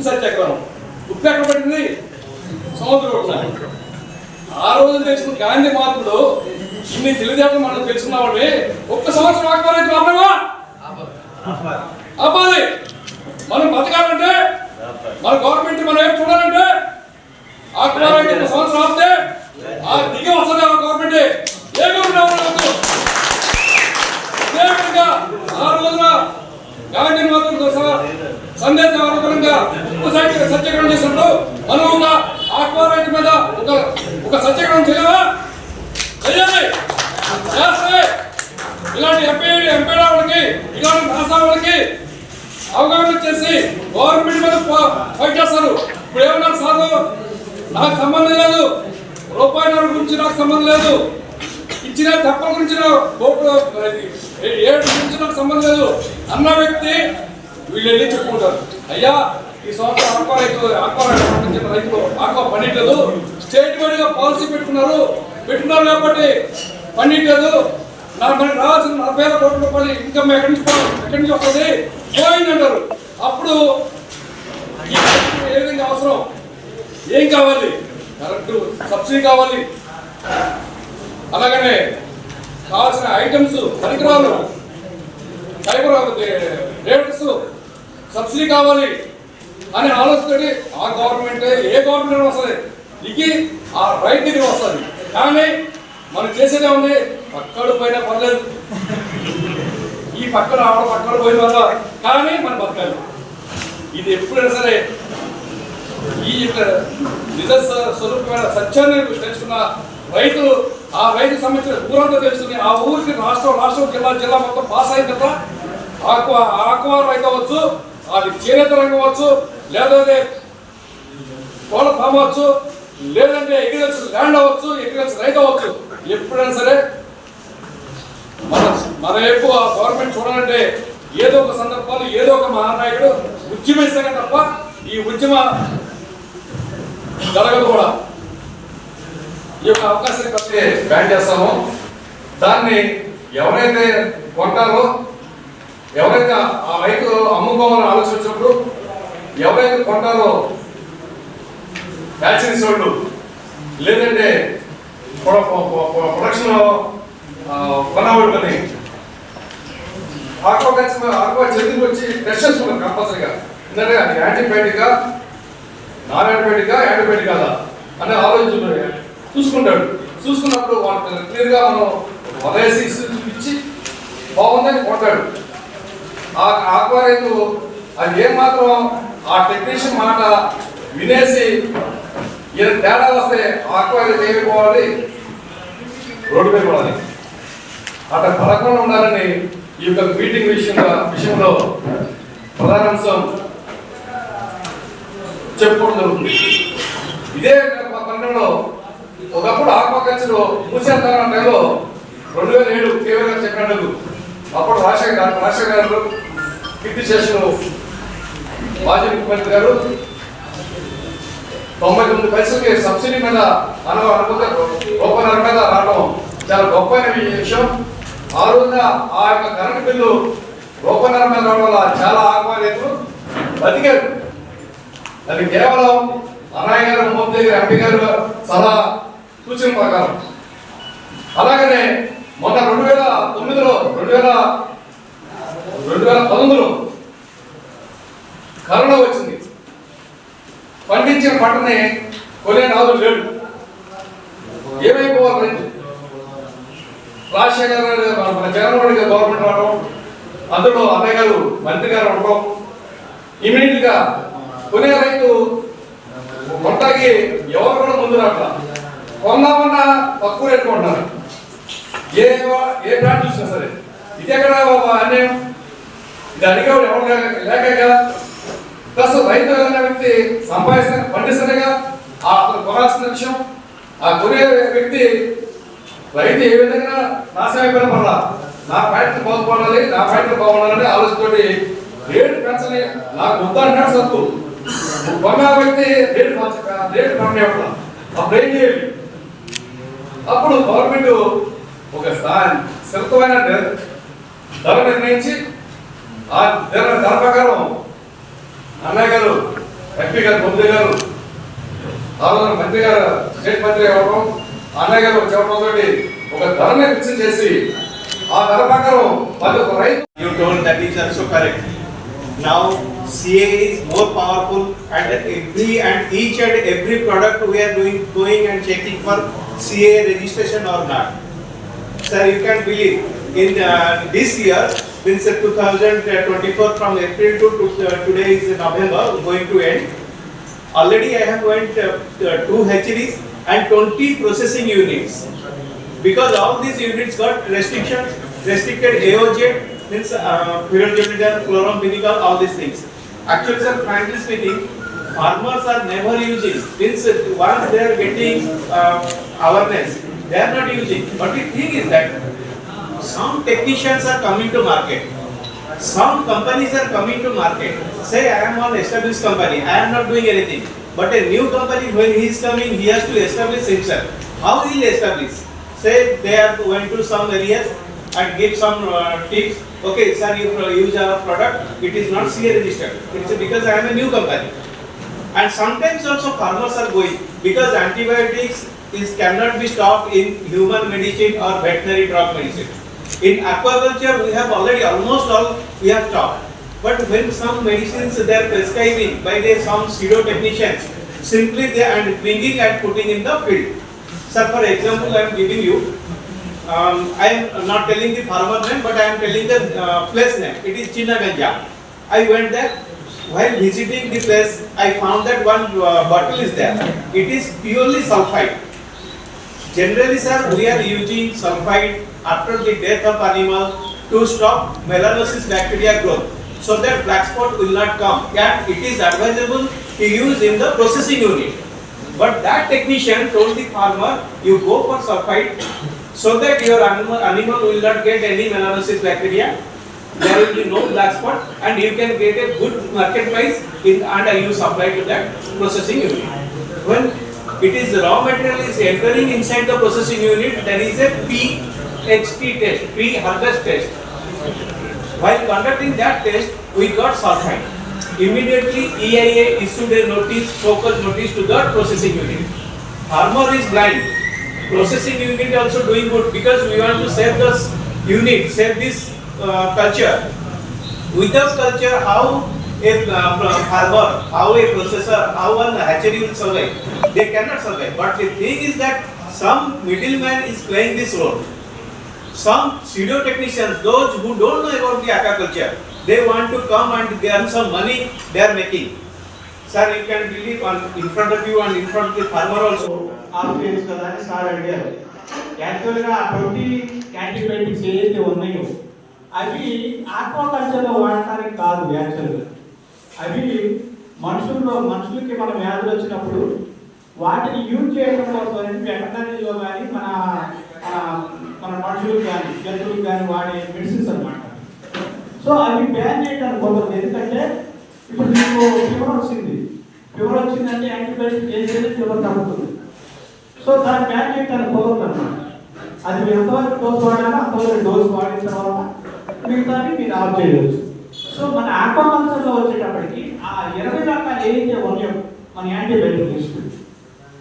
ఉప్పు సత్యాగ్రహం. ఉప్పు ఎక్కడ పడింది? సముద్రం ఆ రోజు తెచ్చుకున్న గాంధీ మాత్రుడు ఇన్ని తెలివితేటలు మనం తెలుసుకున్నామని ఒక్క సంవత్సరం ఆకపోలేదు ఆపడమా ఆపాలి. మనం బతకాలంటే మన గవర్నమెంట్ మనం ఏం చూడాలంటే ఆకుమారంటే ఒక సంవత్సరం ఆపితే ఆ దిగి వస్తుంది ఆ గవర్నమెంట్. ఏ గవర్నమెంట్ అవ్వలేదు ఆ రోజున గాంధీ మాత్రుడు సందేశం సందేశపరంగా ఒక్కసారి సత్యాగ్రహం చేసినప్పుడు మనం ఒక మీద ఒక ఒక సత్యాగ్రహం చేయలేవా చేయాలి. చేస్తే ఇలాంటి ఎంపీ ఎంపీ వాళ్ళకి ఇలాంటి నాసా వాళ్ళకి అవగాహన చేసి గవర్నమెంట్ మీద ఫైట్ చేస్తారు. ఇప్పుడు ఏమన్నారు సార్? నాకు సంబంధం లేదు. రూపాయి గురించి నాకు సంబంధం లేదు. ఇచ్చిన తప్పల గురించి ఏడు గురించి నాకు సంబంధం లేదు. అన్న వ్యక్తి వీళ్ళు వెళ్ళి చెప్పుకుంటారు. అయ్యా ఈ సంవత్సరం ఆక్వా రైతు ఆక్వా రైతు పండించిన రైతులు ఆక్వా పండించలేదు స్టేట్ వైడ్గా పాలసీ పెట్టుకున్నారు. పెట్టుకున్నారు కాబట్టి పండించలేదు నాకు మనకి రావాల్సిన నలభై వేల కోట్ల రూపాయలు ఇన్కమ్ ఎక్కడి నుంచి ఎక్కడి నుంచి వస్తుంది? పోయింది అంటారు. అప్పుడు ఏ విధంగా అవసరం? ఏం కావాలి? కరెంటు సబ్సిడీ కావాలి. అలాగనే కావాల్సిన ఐటమ్స్ పరికరాలు ఫైబర్ రేటర్స్ సబ్సిడీ కావాలి. అనే ఆలోచనతోటి ఆ గవర్నమెంట్ ఏ గవర్నమెంట్ వస్తుంది. ఇది ఆ రైతు దగ్గర వస్తుంది. కానీ మనం చేసేదే ఉంది పక్కడు పోయినా పర్లేదు. ఈ పక్కన ఆవిడ పక్కన పోయిన వల్ల కానీ మనం బతకాలి. ఇది ఎప్పుడైనా సరే ఈ యొక్క నిజ స్వరూపమైన సత్యాన్ని తెలుసుకున్న రైతు ఆ రైతు సంబంధించిన ఊరంతా తెలుసుకుని ఆ ఊరికి రాష్ట్రం రాష్ట్రం జిల్లా జిల్లా మొత్తం పాస్ అయిన తర్వాత ఆక్వా ఆక్వా రైతు అవ్వచ్చు అది చేనేత రంగం అవ్వచ్చు లేదంటే కోళ్ళ ఫామ్ అవ్వచ్చు లేదంటే అగ్రికల్చర్ ల్యాండ్ అవ్వచ్చు అగ్రికల్చర్ రైతు అవ్వచ్చు ఎప్పుడైనా సరే మన మన వైపు ఆ గవర్నమెంట్ చూడాలంటే ఏదో ఒక సందర్భాలు ఏదో ఒక మహానాయకుడు ఉద్యమిస్తాక తప్ప ఈ ఉద్యమ జరగదు కూడా. ఈ యొక్క అవకాశాన్ని బట్టి బ్యాన్ చేస్తామో. దాన్ని ఎవరైతే కొంటారో ఎవరైతే ఆ రైతు అమ్ముకోవాలని ఆలోచించినప్పుడు ఎవరైతే కొంటారో వ్యాక్సిన్స్ వాళ్ళు లేదంటే ప్రొడక్షన్ కొనవాళ్ళు కానీ ఆక్వా కల్చర్ ఆక్వా చేతికి వచ్చి టెస్ట్ చేసుకున్నారు కంపల్సరీగా ఎందుకంటే అది యాంటీబయాటికా నాన్ యాంటీబయాటికా యాంటీబయాటిక్ కాదా అనే ఆలోచన చూసుకుంటాడు. చూసుకున్నప్పుడు వాళ్ళకి క్లియర్గా మనం వదిలేసి చూపించి బాగుందని కొట్టాడు ఆ ఆక్వా రైతు అది ఏం మాత్రం ఆ టెక్నీషియన్ మాట వినేసి ఈయన తేడా వస్తే ఆక్వా చేయకపోవాలి రోడ్డు మీద పడాలి అక్కడ పడకుండా ఉండాలని ఈ యొక్క మీటింగ్ విషయంలో విషయంలో ప్రధాన అంశం చెప్పుకోవడం జరుగుతుంది. ఇదే పన్నెండులో ఒకప్పుడు ఆక్వాకల్చర్ మూసేద్దాం టైంలో రెండు వేల ఏడు కేవలం చెప్పినట్టు అప్పుడు రాజశేఖర్ గారు రాజశేఖర్ గారు కీర్తి శేషులు మాజీ ముఖ్యమంత్రి గారు తొంభై తొమ్మిది పైసలకి సబ్సిడీ మీద అనవ అనుకుంటే గొప్ప మీద రావడం చాలా గొప్ప విషయం. ఆ రోజున ఆ యొక్క కరెంటు బిల్లు రూపనర మీద రావడం వల్ల చాలా ఆహ్వానితులు బతికారు. అది కేవలం అన్నయ్య గారు మోదీ గారు ఎంపీ గారు సలహా సూచన ప్రకారం. అలాగనే మొన్న రెండు వేల తొమ్మిదిలో రెండు వేల రెండు వేల పంతొమ్మిదిలో కరోనా వచ్చింది. పండించిన పంటని కొనే నాదు లేడు ఏమైపోవాలి రైతు రాజశేఖర్ మన- జగన్మోహన్ గారు గవర్నమెంట్ రావడం అందులో అన్నయ్య గారు మంత్రి గారు ఉండడం ఇమీడియట్గా కొనే రైతు కొంటాకి ఎవరు కూడా ముందు రాట్లా. కొందామన్నా తక్కువ రేటు కొంటారు ఏ ఏ బ్రాండ్ చూసినా సరే. ఇది ఎక్కడ బాబా అన్యాయం? ఇది అడిగేవాడు ఎవరు లేక కదా? ప్లస్ రైతు అనే వ్యక్తి సంపాదిస్తే పండిస్తానేగా ఆ అతను కొనాల్సిన విషయం ఆ కొనే వ్యక్తి రైతు ఏ విధంగా నాశనం అయిపోయిన పర్లా నా ఫ్యాక్టరీ బాగుపడాలి నా ఫ్యాక్టరీ బాగుండాలని ఆలోచనతోటి రేటు పెంచని నాకు వద్దంటాడు సత్తు. కొన్న వ్యక్తి రేటు మార్చక రేటు పంపేవాళ్ళ అప్పుడు ఏం చేయాలి? అప్పుడు గవర్నమెంట్ ఒక స్థాయి స్థిరమైన ధర- నిర్ణయించి ఆ ధర ధర ప్రకారం ఎంపీ గారు బొమ్మిది గారు ఆలోచన మంత్రి గారు స్టేట్ మంత్రి అవ్వడం అన్నయ్య గారు చెప్పడంతో ఒక ధరని ఫిక్స్ చేసి ఆ ధర ప్రకారం మరి ఒక రైతు You told that is also correct. Now CA is more powerful and every and each and every product we are doing going and checking for CA registration or not. Sir, you can believe in uh, this year, means 2024 from April to, to uh, today is November going to end. Already I have went uh, uh, two hatcheries and 20 processing units. Because all these units got restrictions, restricted AOJ, means uh, pyrogenidal, chloramphenicol, all these things. Actually, sir, frankly speaking, farmers are never using, means once they are getting uh, awareness, they are not using. But the thing is that some technicians are coming to market. Some companies are coming to market. Say I am one established company, I am not doing anything. But a new company, when he is coming, he has to establish himself. How he will establish? Say they are going to some areas and give some uh, tips. Okay, sir, you use our product, it is not CA registered. It's because I am a new company. And sometimes also farmers are going because antibiotics is cannot be stopped in human medicine or veterinary drug medicine. In aquaculture, we have already almost all we have stopped. But when some medicines they are prescribing by the some pseudo technicians, simply they are bringing and putting in the field. Sir, for example, I am giving you. Um, I am not telling the farmer name, but I am telling the uh, place name. It is Chinnaganja. I went there. While visiting the place, I found that one uh, bottle is there. It is purely sulfide. Generally, sir, we are using sulfide after the death of animal to stop melanosis bacteria growth, so that black spot will not come. And it is advisable to use in the processing unit. But that technician told the farmer, you go for sulfide, so that your animal, animal will not get any melanosis bacteria. There will be no black spot, and you can get a good market price in, and you supply to that processing unit. When it is raw material is entering inside the processing unit, there is a PHT test, pre-harvest test. While conducting that test, we got sulfide. Immediately EIA issued a notice, focus notice to the processing unit. Farmer is blind. Processing unit also doing good because we want to save this unit, save this uh, culture. Without culture, how a uh, how a processor, how one hatchery will survive? They cannot survive. But the thing is that some middleman is playing this role. Some pseudo technicians, those who don't know about the aquaculture, they want to come and earn some money they are making. Sir, you can believe on in front of you and in front of the farmer also. Off కదా అని sir అడిగారు యాక్చువల్గా twenty antibiotics ఏదైతే ఉన్నాయో అవి ఆక్వాకల్చర్లో వాడటానికి కాదు యాక్చువల్గా అవి మనుషుల్లో మనుషులకి మన వ్యాధులు వచ్చినప్పుడు వాటిని యూజ్ చేయడం కోసం వెటనరీలో కానీ మన మన మనుషులకు కానీ జంతువులకు కానీ వాడే మెడిసిన్స్ అన్నమాట. సో అవి బ్యాన్ చేయడానికి కుదరదు. ఎందుకంటే ఇప్పుడు మీకు ఫీవర్ వచ్చింది. ఫీవర్ వచ్చిందంటే యాంటీబయాటిక్ చేసేది ఫీవర్ తగ్గుతుంది. సో దాన్ని బ్యాన్ చేయడానికి కుదరదు అనమాట అది మీరు ఎంతవరకు డోస్ వాడాలో అంతవరకు డోస్ వాడిన తర్వాత మిగతాన్ని మీరు ఆఫ్ చేయవచ్చు. సో మన ఆక్వాకల్చర్లో వచ్చేటప్పటికి ఆ ఇరవై రకాలు ఏదైతే ఉన్నాయో మన యాంటీబయాటిక్ లిస్ట్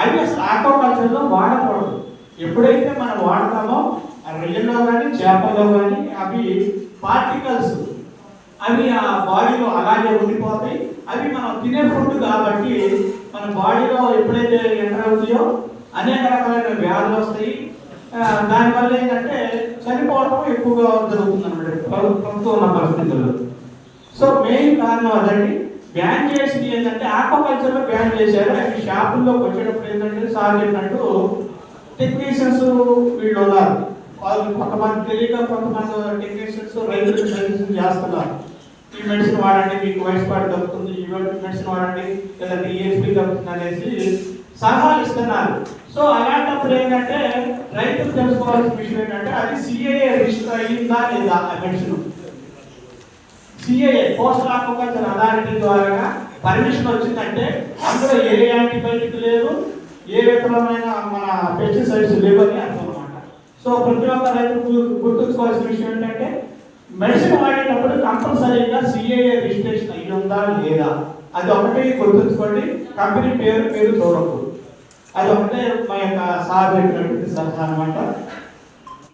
అవి అసలు ఆక్వాకల్చర్లో వాడకూడదు. ఎప్పుడైతే మనం వాడతామో ఆ రొయ్యల్లో కానీ చేపల్లో కానీ అవి పార్టికల్స్. అవి ఆ బాడీలో అలాగే ఉండిపోతాయి. అవి మనం తినే ఫుడ్ కాబట్టి మన బాడీలో ఎప్పుడైతే ఎంటర్ అవుతాయో అనేక రకాలైన వ్యాధులు వస్తాయి. దానివల్ల ఏంటంటే చనిపోవడం ఎక్కువగా జరుగుతుంది అనమాట ప్రస్తుతం ఉన్న పరిస్థితుల్లో. సో మెయిన్ కారణం అదండి. బ్యాన్ చేసింది ఏంటంటే ఆక్వాకల్చర్లో బ్యాన్ చేశారు. అవి షాపుల్లోకి వచ్చేటప్పుడు ఏంటంటే సార్ చెప్పినట్టు టెక్నీషియన్స్ వీళ్ళు ఉన్నారు. వాళ్ళు కొంతమంది తెలియక కొంతమంది టెక్నీషియన్స్ రైతులకు మెడిసిన్ చేస్తున్నారు. ఈ మెడిసిన్ వాడండి మీకు వయసు పాటు దొరుకుతుంది ఈ మెడిసిన్ వాడండి లేదంటే ఈఎస్పీ దొరుకుతుంది అనేసి సలహాలు ఇస్తున్నారు. సో అలాంటప్పుడు ఏంటంటే రైతులు తెలుసుకోవాల్సిన విషయం ఏంటంటే అది సిఏఏ రిజిస్టర్ అయ్యిందా లేదా ఆ medicine CAA postal aquaculture authority ద్వారా పర్మిషన్ వచ్చిందంటే అందులో ఏ యాంటీబయాటిక్ లేదు ఏ విధమైన మన పెస్టిసైడ్స్ లేవని అర్థం అనమాట సో ప్రతి ఒక్క రైతు గుర్తుంచుకోవాల్సిన విషయం ఏంటంటే మెడిసిన్ వాడేటప్పుడు కంపల్సరీగా సిఏఏ రిజిస్ట్రేషన్ అయ్యి ఉందా లేదా? అది ఒకటి గుర్తుంచుకోండి. కంపెనీ పేరు పేరు చూడకూడదు. అది ఒకటే మా యొక్క సార్ పెట్టినటువంటి సలహా అనమాట